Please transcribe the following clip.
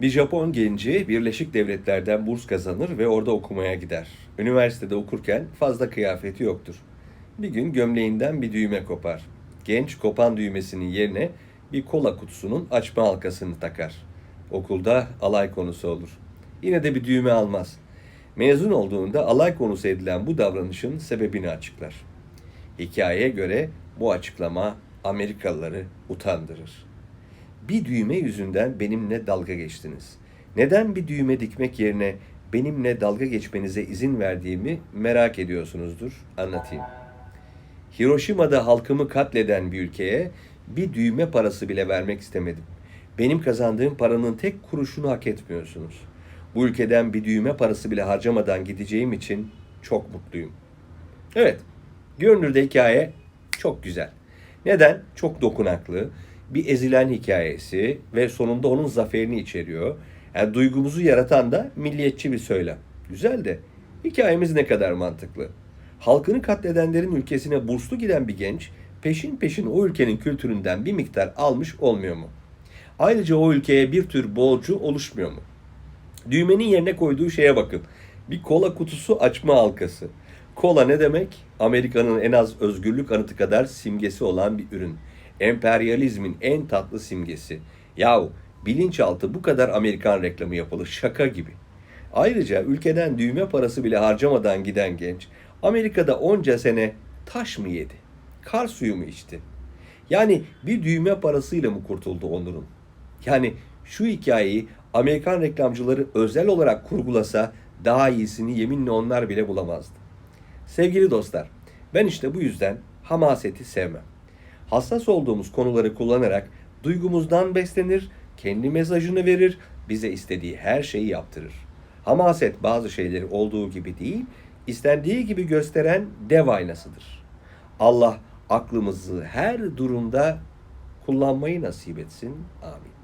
Bir Japon genci Birleşik Devletler'den burs kazanır ve orada okumaya gider. Üniversitede okurken fazla kıyafeti yoktur. Bir gün gömleğinden bir düğme kopar. Genç kopan düğmesinin yerine bir kola kutusunun açma halkasını takar. Okulda alay konusu olur. Yine de bir düğme almaz. Mezun olduğunda alay konusu edilen bu davranışın sebebini açıklar. Hikayeye göre bu açıklama Amerikalıları utandırır. Bir düğme yüzünden benimle dalga geçtiniz. Neden bir düğme dikmek yerine benimle dalga geçmenize izin verdiğimi merak ediyorsunuzdur. Anlatayım. Hiroşima'da halkımı katleden bir ülkeye bir düğme parası bile vermek istemedim. Benim kazandığım paranın tek kuruşunu hak etmiyorsunuz. Bu ülkeden bir düğme parası bile harcamadan gideceğim için çok mutluyum. Evet, görünürde hikaye çok güzel. Neden? Çok dokunaklı, bir ezilen hikayesi ve sonunda onun zaferini içeriyor. Yani duygumuzu yaratan da milliyetçi bir söylem. Güzel de hikayemiz ne kadar mantıklı. Halkını katledenlerin ülkesine burslu giden bir genç peşin peşin o ülkenin kültüründen bir miktar almış olmuyor mu? Ayrıca o ülkeye bir tür borcu oluşmuyor mu? Düğmenin yerine koyduğu şeye bakın. Bir kola kutusu açma halkası. Kola ne demek? Amerika'nın en az özgürlük anıtı kadar simgesi olan bir ürün. Emperyalizmin en tatlı simgesi. Yahu bilinçaltı bu kadar Amerikan reklamı yapılır şaka gibi. Ayrıca ülkeden düğme parası bile harcamadan giden genç Amerika'da onca sene taş mı yedi? Kar suyu mu içti? Yani bir düğme parasıyla mı kurtuldu Onur'un? Yani şu hikayeyi Amerikan reklamcıları özel olarak kurgulasa daha iyisini yeminle onlar bile bulamazdı. Sevgili dostlar, ben işte bu yüzden hamaseti sevmem. Hassas olduğumuz konuları kullanarak duygumuzdan beslenir, kendi mesajını verir, bize istediği her şeyi yaptırır. Hamaset bazı şeyleri olduğu gibi değil, istendiği gibi gösteren dev aynasıdır. Allah aklımızı her durumda kullanmayı nasip etsin. Amin.